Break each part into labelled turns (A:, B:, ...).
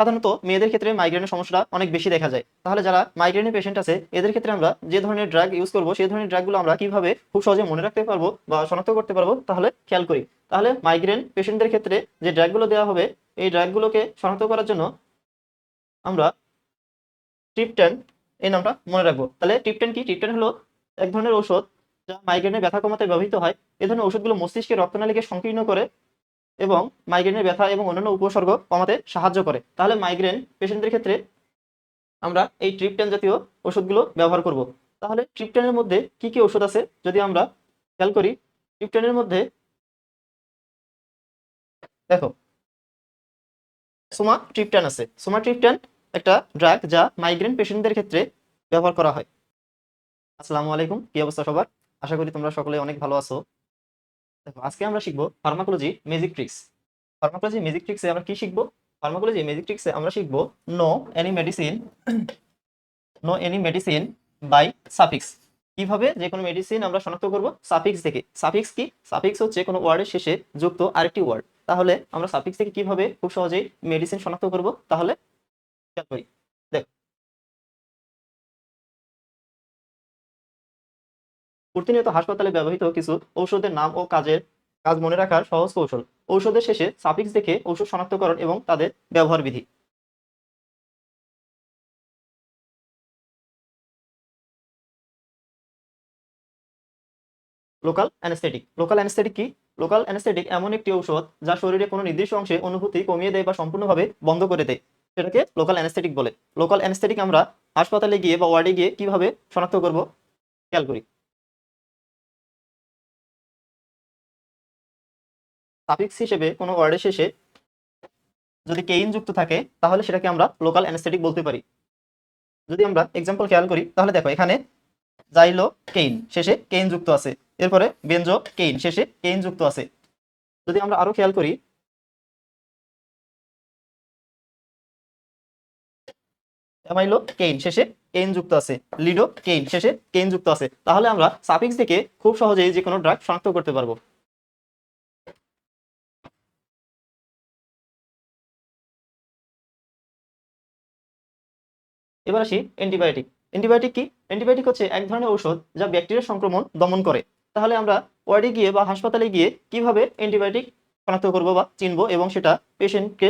A: সাধারণত মেয়েদের ক্ষেত্রে মাইগ্রেনের সমস্যাটা অনেক বেশি দেখা যায়। তাহলে যারা মাইগ্রেনের পেশেন্ট আছে, এদের ক্ষেত্রে আমরা যে ধরনের ড্রাগ ইউজ করব, সেই ধরনের ড্রাগগুলো আমরা কীভাবে খুব সহজে মনে রাখতে পারব বা শনাক্ত করতে পারব, তাহলে খেয়াল করি। তাহলে মাইগ্রেন পেশেন্টদের ক্ষেত্রে যে ড্রাগগুলো দেওয়া হবে, এই ড্রাগগুলোকে শনাক্ত করার জন্য আমরা ট্রিপটেন এই নামটা মনে রাখব। তাহলে ট্রিপটেন কি? ট্রিপটেন হলো এক ধরনের ঔষধ যা মাইগ্রেনের ব্যথা কমাতে ব্যবহৃত হয়। এই ধরনের ওষুধগুলো মস্তিষ্কের রক্তনালীকে সংকীর্ণ করে এবং মাইগ্রেনের ব্যথা এবং অন্যান্য উপসর্গ কমাতে সাহায্য করে। তাহলে মাইগ্রেন পেশেন্টদের ক্ষেত্রে আমরা এই ট্রিপটেন জাতীয় ওষুধগুলো ব্যবহার করব। তাহলে ট্রিপটেনের মধ্যে কি কি ওষুধ আছে? যদি আমরা খেয়াল করি ট্রিপটেনের মধ্যে দেখো, সোমা ট্রিপটেন আছে। সোমা ট্রিপটেন একটা ড্রাগ যা মাইগ্রেন পেশেন্টদের ক্ষেত্রে ব্যবহার করা হয়। আসসালামু আলাইকুম, কি অবস্থা সবার? আশা করি তোমরা সকলে অনেক ভালো আছো। দেখো, আজকে আমরা শিখব pharmacology magic tricks pharmacology magic ট্রিক্সে আমরা কি শিখব? ফার্মাকোলজি ম্যাজিক ট্রিক্সে আমরা শিখব know any medicine know any medicine by suffix কীভাবে? যে কোনো মেডিসিন আমরা শনাক্ত করব সাফিক্স থেকে। সাফিক্স কি? সাফিক্স হচ্ছে কোনো ওয়ার্ডের শেষে যুক্ত আরেকটি ওয়ার্ড তাহলে আমরা সাফিক্স থেকে কীভাবে খুব সহজেই মেডিসিন শনাক্ত করব? তাহলে খেয়াল করি। প্রতিনিয়ত হাসপাতালে ব্যবহৃত কিছু ঔষধের নাম ও কাজের কাজ মনে রাখার সহজ কৌশল। ঔষধের শেষে সাফিক্স দেখে ঔষধ শনাক্তকরণ এবং তাদের ব্যবহার বিধি। Local anaesthetic. লোকাল অ্যানেস্থেটিক কি? লোকাল অ্যানেস্থেটিক এমন একটি ঔষধ যা শরীরে কোনো নির্দিষ্ট অংশে অনুভূতি কমিয়ে দেয় বা সম্পূর্ণভাবে বন্ধ করে দেয়। সেটাকে লোকাল অ্যানেস্থেটিক বলে। লোকাল অ্যানেস্থেটিক আমরা হাসপাতালে গিয়ে বা ওয়ার্ডে গিয়ে কীভাবে শনাক্ত করব? খেয়াল করি। সাফিক্স হিসেবে কোনো ওয়ার্ডের শেষে যদি কেইন যুক্ত থাকে, তাহলে সেটাকে আমরা লোকাল অ্যানেস্থেটিক বলতে পারি। যদি আমরা এক্সাম্পল খেয়াল করি, তাহলে দেখো এখানে জাইলো কেইন, শেষে কেইন যুক্ত আছে। এরপরে বেঞ্জো কেইন, শেষে কেইন যুক্ত আছে। যদি আমরা আরও খেয়াল করি অ্যামাইলো কেইন, শেষে কেইন যুক্ত আছে। লিডো কেইন, শেষে কেইন যুক্ত আছে। তাহলে আমরা সাফিক্স থেকে খুব সহজেই যে কোনো ড্রাগ শনাক্ত করতে পারব। এবার আসি অ্যান্টিবায়োটিক অ্যান্টিবায়োটিক কি? অ্যান্টিবায়োটিক হচ্ছে এক ধরনের ঔষধ যা ব্যাকটেরিয়ার সংক্রমণ দমন করে। তাহলে আমরা ওয়ার্ডে গিয়ে বা হাসপাতালে গিয়ে কীভাবে অ্যান্টিবায়োটিক শনাক্ত করব বা চিনবো এবং সেটা পেশেন্টকে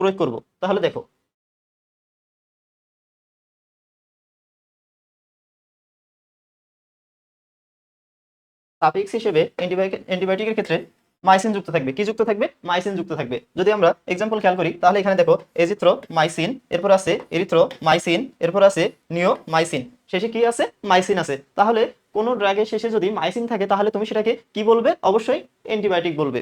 A: প্রয়োগ করব? তাহলে দেখো। সাফিক্স হিসেবে অ্যান্টিবায়োটিক অ্যান্টিবায়োটিকের ক্ষেত্রে মাইসিন যুক্ত থাকবে। কি যুক্ত থাকবে? মাইসিন যুক্ত থাকবে। যদি আমরা এক্সাম্পল খেয়াল করি, তাহলে এখানে দেখো এজিথ্রো মাইসিন এরপর আছে এরিথ্রো মাইসিন এরপর আছে নিও মাইসিন শেষে কি আছে? মাইসিন আছে। তাহলে কোনো ড্রাগের শেষে যদি মাইসিন থাকে, তাহলে তুমি সেটাকে কি বলবে? অবশ্যই অ্যান্টিবায়োটিক বলবে।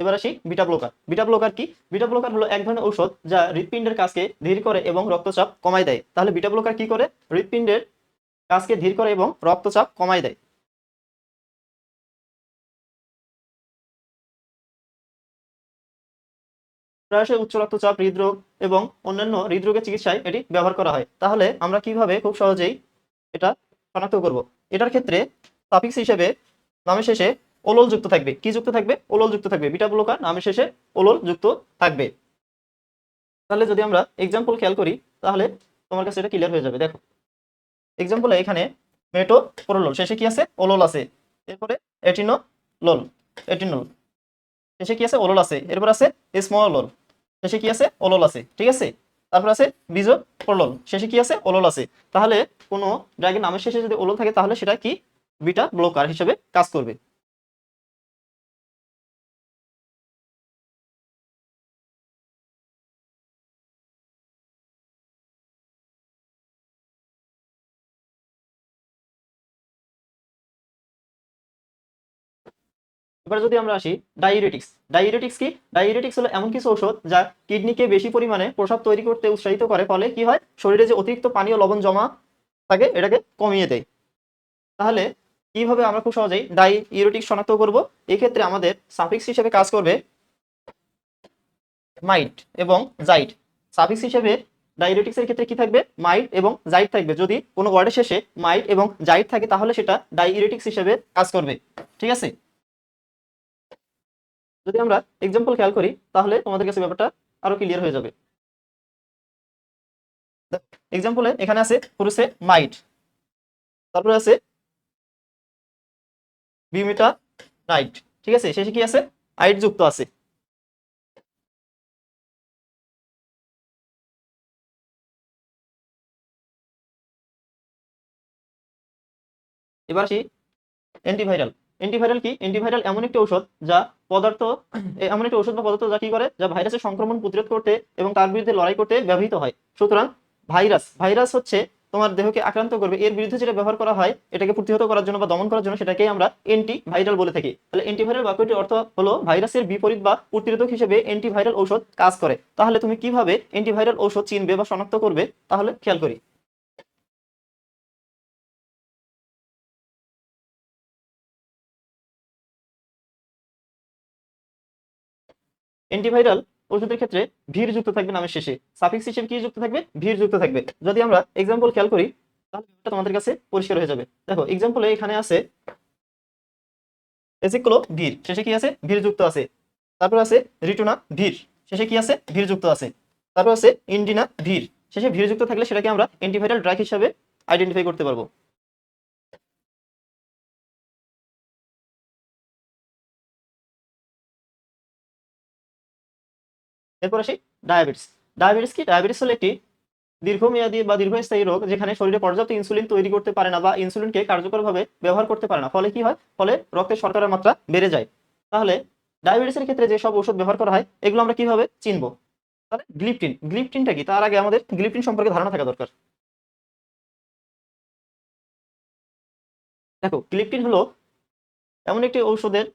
A: এবার আসি বিটা ব্লকার বিটা ব্লকার কি? বিটা ব্লকার হলো এক ধরনের ঔষধ যা হৃৎপিণ্ডের কাজকে ধীর করে এবং রক্তচাপ কমায় দেয়। তাহলে বিটা ব্লকার কি করে? হৃৎপিণ্ডের কাজকে ধীর করে এবং রক্তচাপ কমায় দেয়। প্রায়শই উচ্চ রক্তচাপ, হৃদরোগ এবং অন্যান্য হৃদরোগের চিকিৎসায় এটি ব্যবহার করা হয়। তাহলে আমরা কীভাবে খুব সহজেই এটা শনাক্ত করব? এটার ক্ষেত্রে সাফিক্স হিসেবে নামের শেষে ওলল যুক্ত থাকবে। কি যুক্ত থাকবে? ওলল যুক্ত থাকবে। বিটা ব্লকার নামের শেষে ওলল যুক্ত থাকবে। তাহলে যদি আমরা এক্সাম্পল খেয়াল করি, তাহলে তোমার কাছে এটা ক্লিয়ার হয়ে যাবে। দেখো এক্সাম্পলে এখানে মেটো প্রোলল। শেষে কি আছে? ওলল আছে। এরপরে এটিনো লোল। এটিনোল শেষে কি আছে? ওলল আছে। এরপর আছে স্মল ওলল। শেষে কি আছে? ওলল আছে। ঠিক আছে? তারপর আছে বিজো প্রলল। শেষে কি আছে? ওলল আছে। তাহলে কোনো ড্রাগের নামের শেষে যদি ওলল থাকে, তাহলে সেটা কি? বিটা ব্লকার হিসেবে কাজ করবে। এবার যদি আমরা আসি ডাইউরেটিক্স ডাইউরেটিক্স কি? ডাইউরেটিক্স হলো এমন কিছু ঔষধ যা কিডনিকে বেশি পরিমাণে প্রসাব তৈরি করতে উৎসাহিত করে, ফলে কি হয়? শরীরে যে অতিরিক্ত পানি ও লবণ জমা থাকে, এটাকে কমিয়ে দেয়। তাহলে কীভাবে আমরা খুব সহজেই ডাই ইউরেটিক শনাক্ত করব? এক্ষেত্রে আমাদের সাফিক্স হিসেবে কাজ করবে মাইট এবং জাইট সাফিক্স হিসেবে ডাইউরেটিক্স এর ক্ষেত্রে কি থাকবে? মাইট এবং জাইট থাকবে। যদি কোনো ওয়ার্ডের শেষে মাইট এবং জাইট থাকে, তাহলে সেটা ডাইউরেটিক্স হিসেবে কাজ করবে। ঠিক আছে? যদি আমরা এক্সাম্পল খেয়াল করি, তাহলে তোমাদের কাছে ব্যাপারটা আরও ক্লিয়ার হয়ে যাবে। এক্সাম্পলে এখানে আছে পুরুষে মাইট তারপরে আছে বিউমিটা নাইট ঠিক আছে? শেষে কি আছে? আইট যুক্ত আছে। এবার আসি অ্যান্টিভাইরাল অ্যান্টিভাইরাল কি? অ্যান্টিভাইরাল এমন একটি ঔষধ যা পদার্থ এমন একটি ঔষধ বা পদার্থ যা কি করে? যা ভাইরাসের সংক্রমণ প্রতিরোধ করতে এবং তার বিরুদ্ধে লড়াই করতে ব্যবহৃত হয়। সুতরাং ভাইরাস ভাইরাস হচ্ছে তোমার দেহকে আক্রান্ত করবে। এর বিরুদ্ধে যেটা ব্যবহার করা হয়, এটাকে প্রতিহত করার জন্য বা দমন করার জন্য সেটাকেই আমরা অ্যান্টি ভাইরাল বলে থাকি। তাহলে অ্যান্টিভাইরাল বাক্যটির অর্থ হলো ভাইরাসের বিপরীত বা প্রতিরোধক হিসেবে অ্যান্টিভাইরাল ঔষধ কাজ করে। তাহলে তুমি কীভাবে অ্যান্টিভাইরাল ঔষধ চিনবে বা শনাক্ত করবে? তাহলে খেয়াল করি। অ্যান্টিভাইরাল ওষুধের ক্ষেত্রে ভিড় যুক্ত থাকবে নামের শেষে। সাফিক্স হিসেবে কি যুক্ত থাকবে? ভিড় যুক্ত থাকবে। যদি আমরা এক্সাম্পল খেয়াল করি, তাহলে তোমাদের কাছে পরিষ্কার হয়ে যাবে। দেখো এক্সাম্পলে এখানে আছে এসিক্লো ভিড় শেষে কি আছে? ভিড় যুক্ত আছে। তারপর আছে রিটুনা ভিড় শেষে কি আছে? ভিড় যুক্ত আছে। তারপর আছে ইন্ডিনা ভিড় শেষে ভিড় যুক্ত থাকলে সেটাকে আমরা অ্যান্টিভাইরাল ড্রাগ হিসাবে আইডেন্টিফাই করতে পারব। এরপর আসি ডায়াবেটিস। ডায়াবেটিস কি? ডায়াবেটিস হলো একটি দীর্ঘমেয়াদী বা দীর্ঘস্থায়ী রোগ যেখানে শরীরে পর্যাপ্ত ইনসুলিন তৈরি করতে পারে না বা ইনসুলিনকে কার্যকরভাবে ব্যবহার করতে পারে না। ফলে কি হয়? ফলে রক্তের শর্করার মাত্রা বেড়ে যায়। তাহলে ডায়াবেটিসের ক্ষেত্রে যে সব ওষুধ ব্যবহার করা হয়, এগুলো আমরা কীভাবে চিনবো? তাহলে গ্লিপটিন। গ্লিপটিনটা কি? তার আগে আমাদের গ্লিপটিন সম্পর্কে ধারণা থাকা দরকার। দেখো, গ্লিপটিন হলো এমন একটি ঔষধের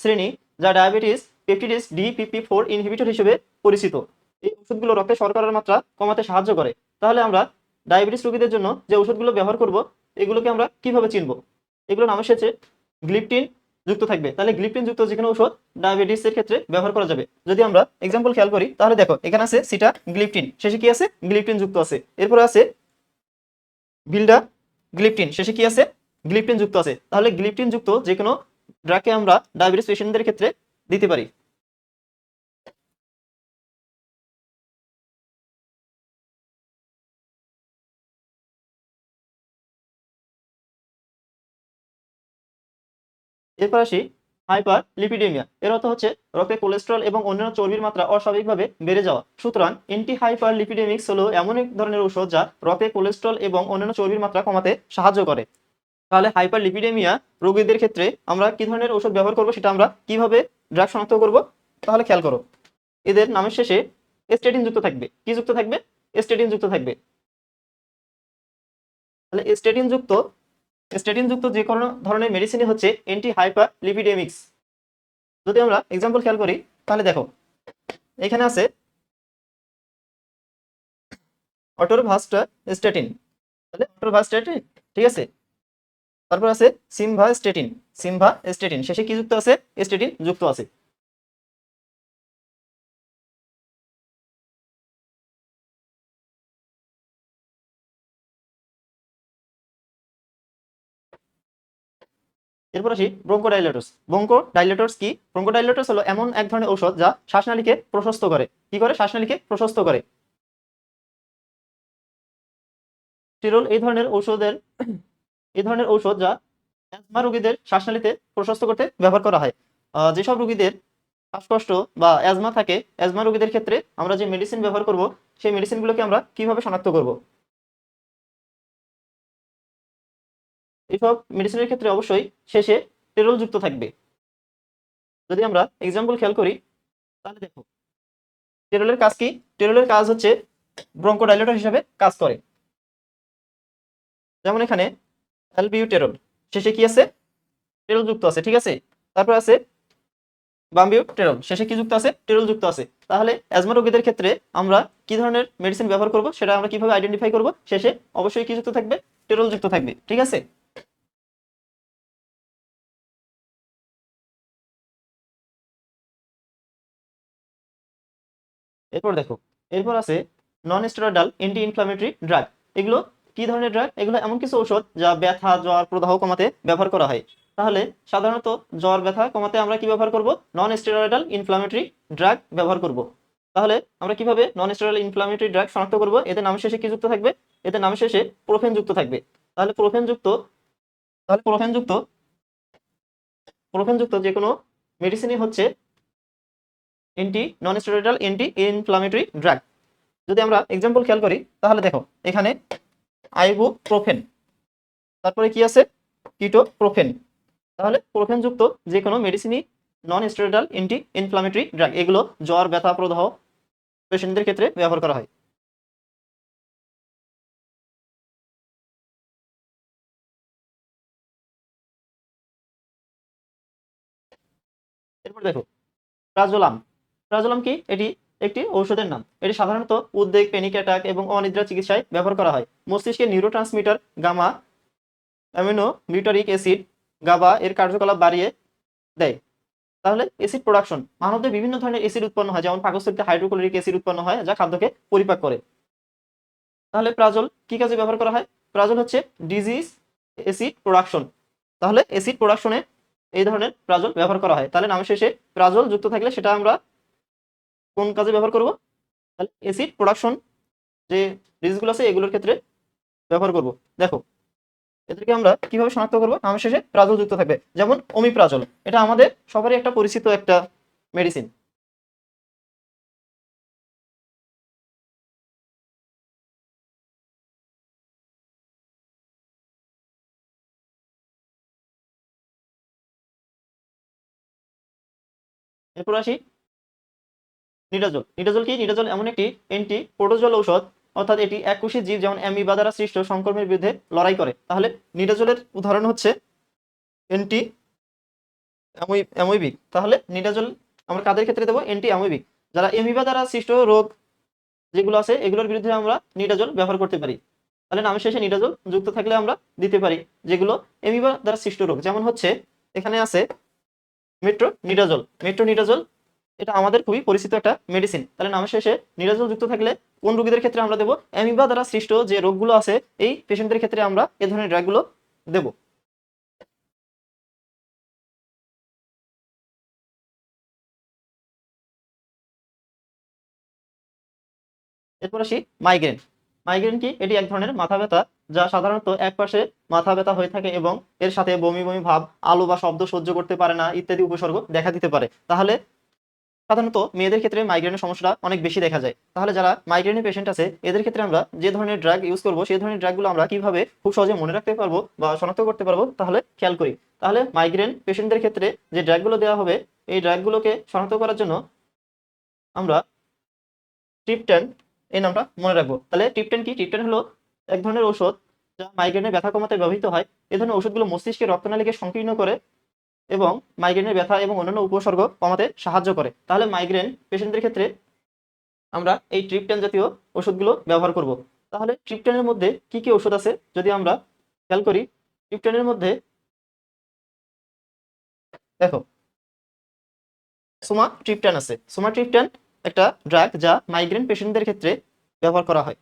A: শ্রেণি যা diabetes peptidase DPP four inhibitor হিসেবে পরিচিত। এই ওষুধগুলো রক্তে শর্করার মাত্রা কমাতে সাহায্য করে। তাহলে আমরা ডায়াবেটিস রোগীদের জন্য যে ওষুধগুলো ব্যবহার করব, এগুলোকে আমরা কীভাবে চিনব? এগুলো নামের সাথে গ্লিপটিন যুক্ত থাকবে। তাহলে গ্লিপটিন যুক্ত যে কোনো ওষুধ ডায়াবেটিসের ক্ষেত্রে ব্যবহার করা যাবে। যদি আমরা এক্সাম্পল খেয়াল করি, তাহলে দেখো, এখানে আছে সিটা গ্লিপটিন শেষে কি আছে? গ্লিপটিন যুক্ত আছে। এরপরে আছে বিল্ডা গ্লিপটিন শেষে কি আছে? গ্লিপটিন যুক্ত আছে। তাহলে গ্লিপটিন যুক্ত যে কোনো ড্রাগকে আমরা ডায়াবেটিস পেশেন্টদের ক্ষেত্রে দিতে পারি। এরপর আসি হাইপার লিপিডেমিয়া এর অর্থ হচ্ছে রক্তে কোলেস্ট্রল এবং অন্যান্য চর্বির মাত্রা অস্বাভাবিকভাবে বেড়ে যাওয়া। সুতরাং এন্টি হাইপার লিপিডেমিক্স হলো এমন এক ধরনের ঔষধ যা রক্তে কোলেস্ট্রল এবং অন্যান্য চর্বির মাত্রা কমাতে সাহায্য করে। তাহলে হাইপার লিপিডেমিয়া রোগীদের ক্ষেত্রে আমরা কি ধরনের ওষুধ ব্যবহার করব সেটা আমরা কীভাবে ড্রাগ শনাক্ত করব, তাহলে খেয়াল করো। এদের নামের শেষে স্টেটিন যুক্ত থাকবে। কি যুক্ত থাকবে? স্টেটিন যুক্ত থাকবে। তাহলে স্টেটিন যুক্ত স্টেটিন যুক্ত যে কোনো ধরনের মেডিসিনই হচ্ছে অ্যান্টি হাইপার লিপিডেমিক্স যদি আমরা এক্সাম্পল খেয়াল করি, তাহলে দেখো, এখানে আছে অটোরভাস্টা স্টেটিন। তাহলে অটোরভাস্টেটিন ঠিক আছে? তারপর আছে সিমভা স্টেটিন সিমভা স্টেটিন শেষে কি যুক্ত আছে? স্টেটিন যুক্ত আছে। এরপর আসি ব্রোঙ্কোডাইলেটস ব্রোঙ্কোডাইলেটস কি? ব্রোঙ্কোডাইলেটস হলো এমন এক ধরনের ঔষধ যা শ্বাসনালীকে প্রশস্ত করে। কি করে? শ্বাসনালীকে প্রশস্ত করে। স্টিরল এই ধরনের ঔষধের, এই ধরনের ঔষধ যা অ্যাজমা রোগীদের শ্বাসনালীতে প্রশস্ত করতে ব্যবহার করা হয়। যেসব রোগীদের শ্বাসকষ্ট বা অ্যাজমা থাকে অ্যাজমা রোগীদের ক্ষেত্রে আমরা যে মেডিসিন ব্যবহার করব, সেই মেডিসিনগুলোকে আমরা কীভাবে শনাক্ত করব? এইসব মেডিসিনের ক্ষেত্রে অবশ্যই শেষে টেরোল যুক্ত থাকবে। যদি আমরা এক্সাম্পল খেয়াল করি, তাহলে দেখো টেরোলের কাজ কি? টেরোলের কাজ হচ্ছে ব্রঙ্কোডাইলেটর হিসাবে কাজ করে। যেমন এখানে অ্যালবিউটেরল শেষে কি আছে? টেরল যুক্ত আছে, ঠিক আছে? তারপর আছে বাম্বিউটেরল শেষে কি যুক্ত আছে? টেরল যুক্ত আছে। তাহলে অ্যাজমা রোগীদের ক্ষেত্রে আমরা কি ধরনের মেডিসিন ব্যবহার করব? সেটা আমরা কীভাবে আইডেন্টিফাই করব? শেষে অবশ্যই কি যুক্ত থাকবে? টেরল যুক্ত থাকবে, ঠিক আছে? এরপর দেখো, এরপর আছে non steroidal anti inflammatory drug এগুলো কি ধরনের ড্রাগ এগুলো এমন কিছু ঔষধ যা ব্যথা, জ্বর, প্রদাহ কমাতে ব্যবহার করা হয়। তাহলে সাধারণত জ্বর, ব্যথা কমাতে আমরা কি ব্যবহার করব? নন স্টেরয়েডাল ইনফ্লামেটরি ড্রাগ ব্যবহার করব। তাহলে আমরা কীভাবে নন স্টেরয়েডাল ইনফ্লামেটরি ড্রাগ শনাক্ত করব? এদের নাম শেষে কি যুক্ত থাকবে? এদের নাম শেষে প্রোফেন যুক্ত থাকবে। তাহলে প্রোফেন যুক্ত, তাহলে প্রোফেন যুক্ত প্রোফেন যুক্ত যে কোনো মেডিসিনই হচ্ছে anti non steroidal anti inflammatory drug যদি আমরা এক্সাম্পল খেয়াল করি, তাহলে দেখো, এখানে আইবুপ্রোফেন তারপরে কি আছে? তাহলে প্রোফেন যুক্ত যে কোনো মেডিসিনই non steroidal anti inflammatory drug এগুলো জ্বর, ব্যথা, প্রদাহ পেশেন্টদের ক্ষেত্রে ব্যবহার করা হয়। এরপর দেখো প্রাজোলাম প্রাজোলাম কি? এটি একটি ঔষধের নাম। এটি সাধারণত উদ্বেগ প্যানিক অ্যাটাক এবং অনিদ্রা চিকিৎসায় ব্যবহার করা হয়। মস্তিষ্কের neurotransmitter gamma amino butyric acid GABA এর কার্যকলাপ বাড়িয়ে দেয়। তাহলে অ্যাসিড প্রোডাকশন মানবদের বিভিন্ন ধরনের অ্যাসিড উৎপন্ন হয়, যেমন পাকস্থলিতে হাইড্রোক্লোরিক অ্যাসিড উৎপন্ন হয়, যা খাদ্যকে পরিপাক করে। তাহলে প্রাজল কি কাজে ব্যবহার করা হয়? প্রাজল হচ্ছে ডিজিজ অ্যাসিড প্রোডাকশন তাহলে অ্যাসিড প্রোডাকশনে এই ধরনের প্রাজল ব্যবহার করা হয়। তাহলে নামের শেষে প্রাজল যুক্ত থাকলে সেটা আমরা কোন কাজে ব্যবহার করব? তাহলে অ্যাসিড প্রোডাকশন যে ডিজিজগুলো আছে, এগুলোর ক্ষেত্রে ব্যবহার করব। দেখো, এদেরকে আমরা কীভাবে শনাক্ত করব? নামের শেষে প্রাজল যুক্ত থাকবে। যেমন অমিপ্রাজল এটা আমাদের সবারই একটা পরিচিত একটা মেডিসিন এরপর আসি নিডাজল। নিডাজল কি? নিডাজল এমন একটি অ্যান্টি প্রোটোজল ঔষধ, অর্থাৎ এটি এককোষী জীব যেমন অ্যামিবা দ্বারা সৃষ্ট সংক্রমণের বিরুদ্ধে লড়াই করে। তাহলে নিডাজলের উদাহরণ হচ্ছে অ্যান্টি অ্যামোইবিক তাহলে নিডাজল আমরা কাদের ক্ষেত্রে দেবো? এন্টি অ্যামোইবিক যারা অ্যামিবা দ্বারা সৃষ্ট রোগ যেগুলো আছে, এগুলোর বিরুদ্ধে আমরা নিডাজল ব্যবহার করতে পারি। তাহলে নামের শেষে নিডাজল যুক্ত থাকলে আমরা দিতে পারি যেগুলো অ্যামিবা দ্বারা সৃষ্ট রোগ। যেমন হচ্ছে, এখানে আছে মেট্রো নিডাজল মেট্রো নিডাজল এটা আমাদের খুবই পরিচিত একটা মেডিসিন তাহলে নামের শেষে নিরাজল যুক্ত থাকলে কোন রোগীদের ক্ষেত্রে আমরা দেবো? অ্যামিবা দ্বারা সৃষ্ট যে রোগগুলো আছে, এই পেশেন্টদের ক্ষেত্রে আমরা এ ধরনের ড্রাগগুলো দেব। এরপর আসি মাইগ্রেন মাইগ্রেন কি? এটি এক ধরনের মাথা ব্যথা, যা সাধারণত এক পাশে মাথা ব্যথা হয়ে থাকে এবং এর সাথে বমি বমি ভাব, আলো বা শব্দ সহ্য করতে পারে না ইত্যাদি উপসর্গ দেখা দিতে পারে। তাহলে সাধারণত মেয়েদের ক্ষেত্রে মাইগ্রেনের সমস্যাটা অনেক বেশি দেখা যায়। তাহলে যারা মাইগ্রেনের পেশেন্ট আছে, এদের ক্ষেত্রে আমরা যে ধরনের ড্রাগ ইউজ করব, সেই ধরনের ড্রাগগুলো আমরা কীভাবে খুব সহজে মনে রাখতে পারব বা শনাক্ত করতে পারব, তাহলে খেয়াল করি। তাহলে মাইগ্রেন পেশেন্টদের ক্ষেত্রে যে ড্রাগগুলো দেওয়া হবে, এই ড্রাগগুলোকে শনাক্ত করার জন্য আমরা ট্রিপটেন এই নামটা মনে রাখব। তাহলে ট্রিপটেন কি? ট্রিপটেন হলো এক ধরনের ঔষধ যা মাইগ্রেনের ব্যথা কমাতে ব্যবহৃত হয়। এই ধরনের ওষুধগুলো মস্তিষ্কের রক্তনালীকে সংকীর্ণ করে এবং মাইগ্রেনের ব্যথা এবং অন্যান্য উপসর্গ কমাতে সাহায্য করে। তাহলে মাইগ্রেন পেশেন্টদের ক্ষেত্রে আমরা এই ট্রিপটেন জাতীয় ওষুধগুলো ব্যবহার করব। তাহলে ট্রিপটেনের মধ্যে কি কি ওষুধ আছে? যদি আমরা খেয়াল করি ট্রিপটেনের মধ্যে দেখো, সোমা ট্রিপটেন আছে। সোমা ট্রিপটেন একটা ড্রাগ যা মাইগ্রেন পেশেন্টদের ক্ষেত্রে ব্যবহার করা হয়।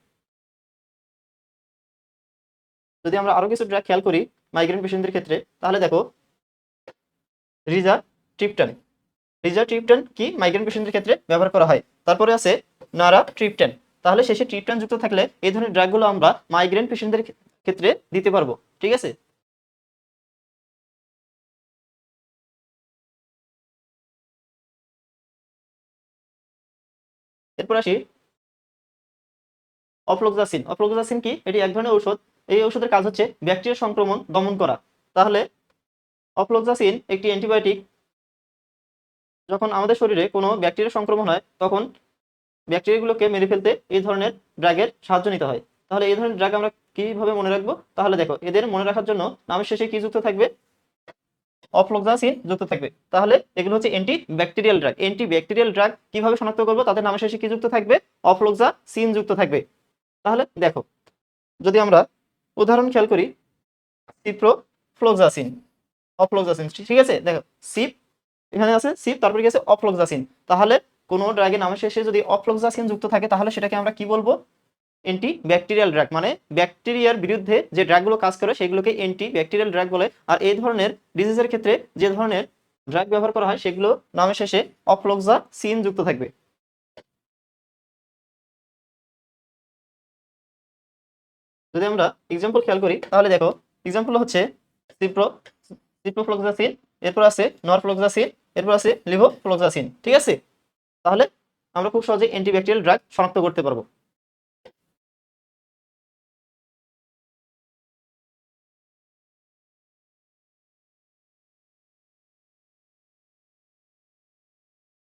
A: যদি আমরা আরও কিছু ড্রাগ খেয়াল করি মাইগ্রেন পেশেন্টদের ক্ষেত্রে, তাহলে দেখো রিজা ট্রিপটেন রিজা ট্রিপটেন কি মাইগ্রেন পেশেন্টের ক্ষেত্রে ব্যবহার করা হয়? তারপরে আছে নারা ট্রিপটেন তাহলে শেষে ট্রিপটেন যুক্ত থাকলে এই ধরনের ড্রাগগুলো আমরা মাইগ্রেন পেশেন্টদের ক্ষেত্রে দিতে পারব। ঠিক আছে? এরপর আসি অফ্লোক্সাসিন। অফ্লোক্সাসিন কি? এটি এক ধরনের ঔষধ। এই ঔষধের কাজ হচ্ছে ব্যাকটেরিয়া সংক্রমণ দমন করা। তাহলে অফ্লোক্সাসিন একটি অ্যান্টিবায়োটিক, যখন আমাদের শরীরে কোনো ব্যাকটেরিয়া সংক্রমণ হয়, তখন ব্যাকটেরিয়াগুলোকে মেরে ফেলতে এই ধরনের ড্রাগের সাহায্য নিতে হয়। তাহলে এই ধরনের ড্রাগ আমরা কীভাবে মনে রাখব? তাহলে দেখো, এদের মনে রাখার জন্য নামের শেষে কি যুক্ত থাকবে? অফ্লোক্সাসিন যুক্ত থাকবে। তাহলে এগুলো হচ্ছে anti bacterial drug anti bacterial drug কীভাবে শনাক্ত করব? তাদের নামের শেষে কি যুক্ত থাকবে? অফ্লোক্সাসিন যুক্ত থাকবে। তাহলে দেখো, যদি আমরা উদাহরণ খেয়াল করি সিপ্রোফ্লোক্সাসিন অফ্লোক্সাসিন। ঠিক আছে? দেখো, সিপ, এখানে আছে, সিপ, তারপরে গেছে অফ্লোক্সাসিন। তাহলে কোনো ড্রাগের নামের শেষে যদি অফ্লোক্সাসিন যুক্ত থাকে, তাহলে সেটাকে আমরা কি বলব? অ্যান্টি ব্যাকটেরিয়াল ড্রাগ মানে ব্যাকটেরিয়ার বিরুদ্ধে যে ড্রাগগুলো কাজ করে, সেগুলোকে অ্যান্টি ব্যাকটেরিয়াল ড্রাগ বলে। আর এই ধরনের ডিজিজের ক্ষেত্রে যে ধরনের ড্রাগ ব্যবহার করা হয়, সেগুলো নামের শেষে অফ্লোক্সাসিন যুক্ত থাকবে। যদি আমরা এক্সাম্পল খেয়াল করি, তাহলে দেখো এক্সাম্পল হচ্ছে সিপ্রো সিপ্রোফ্লক্সাসিন এরপর আছে নরফ্লক্সাসিন, এরপর আছে লিভোফ্লক্সাসিন, ঠিক আছে? তাহলে আমরা খুব সহজে অ্যান্টিব্যাকটেরিয়াল ড্রাগ শনাক্ত করতে পারব।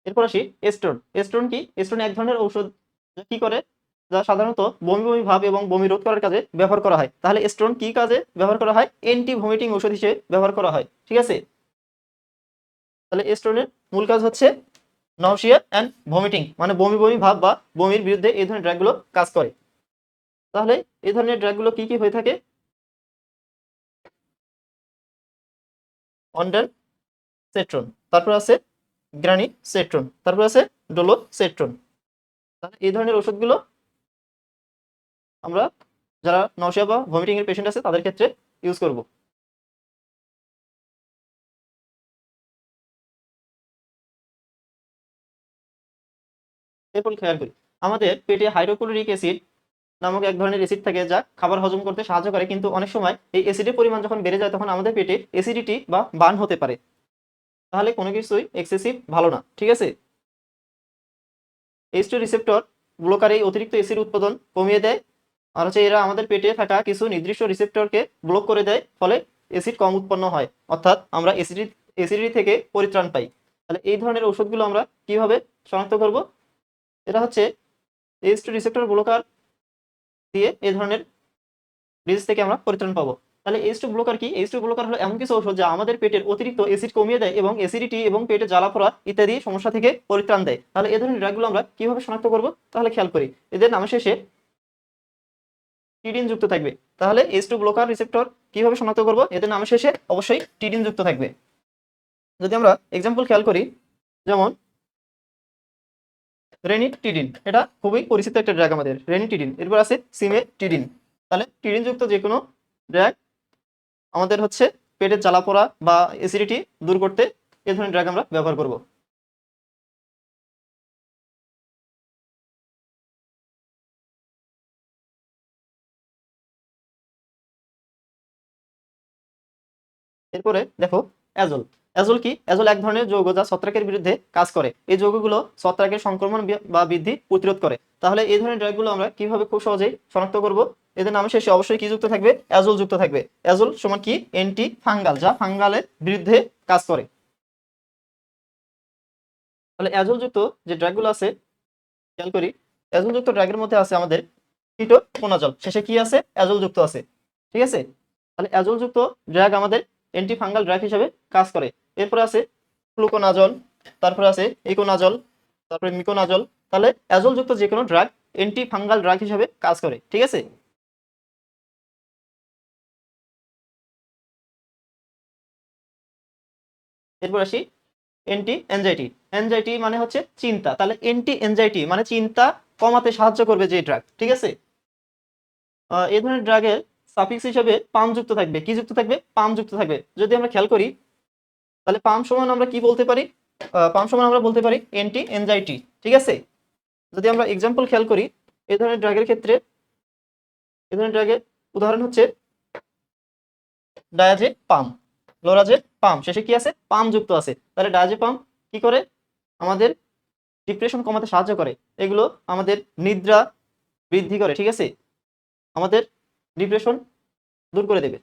A: এরপর আসি এস্টোন এস্টোন কি? এস্টোন এক ধরনের ঔষধ। কি করে? যা সাধারণত বমি বমি ভাব এবং বমি রোধ করার কাজে ব্যবহার করা হয়। তাহলে স্টোন কি কাজে ব্যবহার করা হয়? অ্যান্টি ভমিটিং ওষুধ হিসেবে ব্যবহার করা হয়। ঠিক আছে? তাহলে স্টোনের মূল কাজ হচ্ছে নওশিয়া অ্যান্ড ভমিটিং মানে বমি বমি ভাব বা বমির বিরুদ্ধে এই ধরনের ড্রাগগুলো কাজ করে। তাহলে এই ধরনের ড্রাগগুলো কি কি হয়ে থাকে? অন্ডার সেট্রন তারপর আছে গ্রানি সেট্রন তারপর আছে ডোলো সেট্রন তাহলে এই ধরনের ওষুধগুলো আমরা যারা নশিয়া বা ভমিটিং এর পেশেন্ট আছে, তাদের ক্ষেত্রে ইউজ করব। এরপর খেয়াল করি। আমাদের পেটে হাইড্রোক্লোরিক অ্যাসিড নামক এক ধরনের অ্যাসিড থাকে যা খাবার হজম করতে সাহায্য করে, কিন্তু অনেক সময় এই অ্যাসিডের পরিমাণ যখন বেড়ে যায়, তখন আমাদের পেটে অ্যাসিডিটি বা বার্ন হতে পারে। তাহলে কোনো কিছুই এক্সেসিভ ভালো না, ঠিক আছে? এইচ রিসেপ্টর ব্লকার এই অতিরিক্ত এসিড উৎপাদন কমিয়ে দেয়। আর হচ্ছে এরা আমাদের পেটে থাকা কিছু নির্দিষ্ট রিসেপ্টরকে ব্লক করে দেয়, ফলে অ্যাসিড কম উৎপন্ন হয়। অর্থাৎ আমরা অ্যাসিডি অ্যাসিডিটি থেকে পরিত্রাণ পাই। তাহলে এই ধরনের ওষুধগুলো আমরা কীভাবে শনাক্ত করব? এটা হচ্ছে এইচ টু রিসেপ্টর ব্লকার দিয়ে এই ধরনের ডিজিজ থেকে আমরা পরিত্রাণ পাবো। তাহলে এইচ টু ব্লকার কি? এইচ টু ব্লকার হলো এমন কিছু ঔষধ যা আমাদের পেটের অতিরিক্ত অ্যাসিড কমিয়ে দেয় এবং অ্যাসিডিটি এবং পেটে জ্বালা ইত্যাদি সমস্যা থেকে পরিত্রাণ দেয়। তাহলে এই ধরনের ড্রাগগুলো আমরা কীভাবে শনাক্ত করব? তাহলে খেয়াল করি। এদের নামের শেষে টিডিন যুক্ত থাকবে। তাহলে এস টু ব্লকার রিসেপ্টর কীভাবে শনাক্ত করব? এদের নামের শেষে অবশ্যই টিডিন যুক্ত থাকবে। যদি আমরা এক্সাম্পল খেয়াল করি, যেমন রেনিটিডিন এটা খুবই পরিচিত একটা ড্রাগ আমাদের রেনিটিডিন এরপর আছে সিমে টিডিন তাহলে টিডিন যুক্ত যে কোনো ড্রাগ আমাদের হচ্ছে পেটের জ্বালা পোড়া বা অ্যাসিডিটি দূর করতে এ ধরনের ড্রাগ আমরা ব্যবহার করব। এরপরে দেখো অ্যাজল অ্যাজল কি? অ্যাজল এক ধরনের যৌগ যা ছত্রাকের বিরুদ্ধে কাজ করে। এই যৌগগুলো ছত্রাকের সংক্রমণ বা বৃদ্ধি প্রতিরোধ করে। তাহলে এই ধরনের ড্রাগগুলো আমরা কীভাবে খুব সহজেই শনাক্ত করব? এদের নামের শেষে অবশ্যই কি যুক্ত থাকবে? অ্যাজল যুক্ত থাকবে। অ্যাজল সমান কি? অ্যান্টি ফাঙ্গাল যা ফাঙ্গালের বিরুদ্ধে কাজ করে। তাহলে অ্যাজল যুক্ত যে ড্রাগগুলো আছে, খেয়াল করি অ্যাজল যুক্ত ড্রাগের মধ্যে আছে আমাদের কিটোকোনাজল। শেষে কি আছে? অ্যাজল যুক্ত আছে। ঠিক আছে? তাহলে অ্যাজল যুক্ত ড্রাগ আমাদের অ্যান্টি ফাঙ্গাল ড্রাগ হিসেবে কাজ করে। এরপরে আছে ফ্লুকোনাজল তারপরে আছে ইকোনাজল তারপরে মিকোনাজল তাহলে অ্যাজল যুক্ত যে কোনো ড্রাগ অ্যান্টি ফাঙ্গাল ড্রাগ হিসেবে কাজ করে, ঠিক আছে? এরপর আসি অ্যান্টি এনজাইটি এনজাইটি মানে হচ্ছে চিন্তা। তাহলে অ্যান্টি এনজাইটি মানে চিন্তা কমাতে সাহায্য করবে যে ড্রাগ ঠিক আছে? এই ধরনের ড্রাগের সাফিক্স হিসেবে পাম যুক্ত থাকবে। কি যুক্ত থাকবে? পাম যুক্ত থাকবে। যদি আমরা খেয়াল করি, তাহলে পাম সমান আমরা কি বলতে পারি? পাম সমান আমরা বলতে পারি অ্যান্টি এনজাইটি ঠিক আছে? যদি আমরা এক্সাম্পল খেয়াল করি, এ ধরনের ড্রাগের ক্ষেত্রে, এ ধরনের ড্রাগের উদাহরণ হচ্ছে ডায়াজে পাম লোরাজে পাম। শেষে কি আছে? পাম যুক্ত আছে। তাহলে ডায়াজে পাম কি করে? আমাদের ডিপ্রেশন কমাতে সাহায্য করে। এগুলো আমাদের নিদ্রা বৃদ্ধি করে, ঠিক আছে? আমাদের ডিপ্রেশন দূর করে দেবে।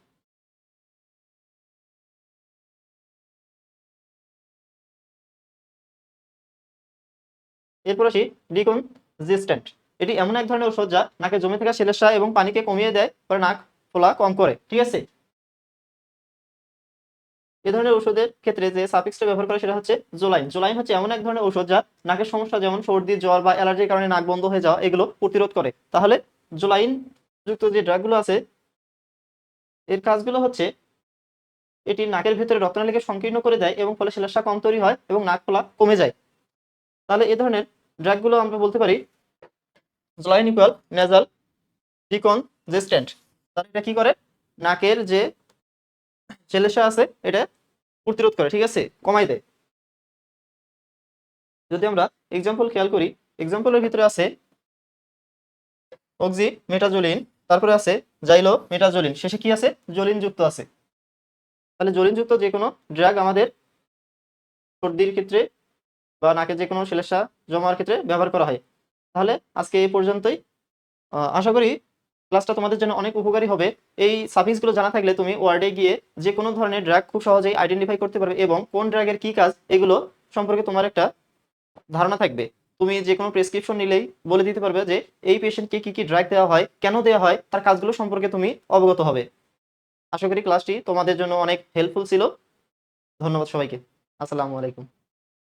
A: এরপর আসি ডিকনজিস্ট্যান্ট এটি এমন এক ধরনের ওষুধ যা নাকে জমে থাকা সেলেসা এবং পানিকে কমিয়ে দেয় পরে নাক ফোলা কম করে, ঠিক আছে? এ ধরনের ওষুধের ক্ষেত্রে যে সাফিক্সটা ব্যবহার করে সেটা হচ্ছে জোলাইন জোলাইন হচ্ছে এমন এক ধরনের ওষুধ যা নাকের সমস্যা যেমন সর্দি, জ্বর বা অ্যালার্জির কারণে নাক বন্ধ হয়ে যাওয়া, এগুলো প্রতিরোধ করে। তাহলে জোলাইন যুক্ত যে ড্রাগগুলো আছে, এর কাজগুলো হচ্ছে এটি নাকের ভেতরে রক্তনালীকে সংকীর্ণ করে দেয় এবং ফলে সেলাসা কম তৈরি হয় এবং নাক ফোলা কমে যায়। তাহলে এ ধরনের ড্রাগগুলো আমরা বলতে পারি জলাইন ইকুয়াল নেজাল ডিকনজেস্টেন্ট তাহলে এটা কি করে? নাকের যে চেলেসা আছে, এটা প্রতিরোধ করে, ঠিক আছে? কমাই দেয়। যদি আমরা এক্সাম্পল খেয়াল করি এক্সাম্পলের ভিতরে আছে অক্সি মেটাজোলিন তারপরে আছে জাইলো মেটাজোলিন শেষে কি আছে? জলিন যুক্ত আছে। তাহলে জলিন যুক্ত যে কোনো ড্রাগ আমাদের সর্দির ক্ষেত্রে বা নাকে যে কোনো শ্লেষা জমার ক্ষেত্রে ব্যবহার করা হয়। তাহলে আজকে এই পর্যন্তই। আশা করি ক্লাসটা তোমাদের জন্য অনেক উপকারী হবে। এই সার্ভিসগুলো জানা থাকলে তুমি ওয়ার্ডে গিয়ে যে কোনো ধরনের ড্রাগ খুব সহজেই আইডেন্টিফাই করতে পারবে এবং কোন ড্রাগের কি কাজ, এগুলো সম্পর্কে তোমার একটা ধারণা থাকবে। তুমি যে কোনো প্রেসক্রিপশন নিলেই বলে দিতে পারবে যে এই পেশেন্টকে কি কি ড্রাগ দেওয়া হয়, কেন দেওয়া হয়, তার কাজগুলো সম্পর্কে তুমি অবগত হবে। আশা করি ক্লাসটি তোমাদের জন্য অনেক হেল্পফুল ছিল। ধন্যবাদ সবাইকে। আসসালামু আলাইকুম।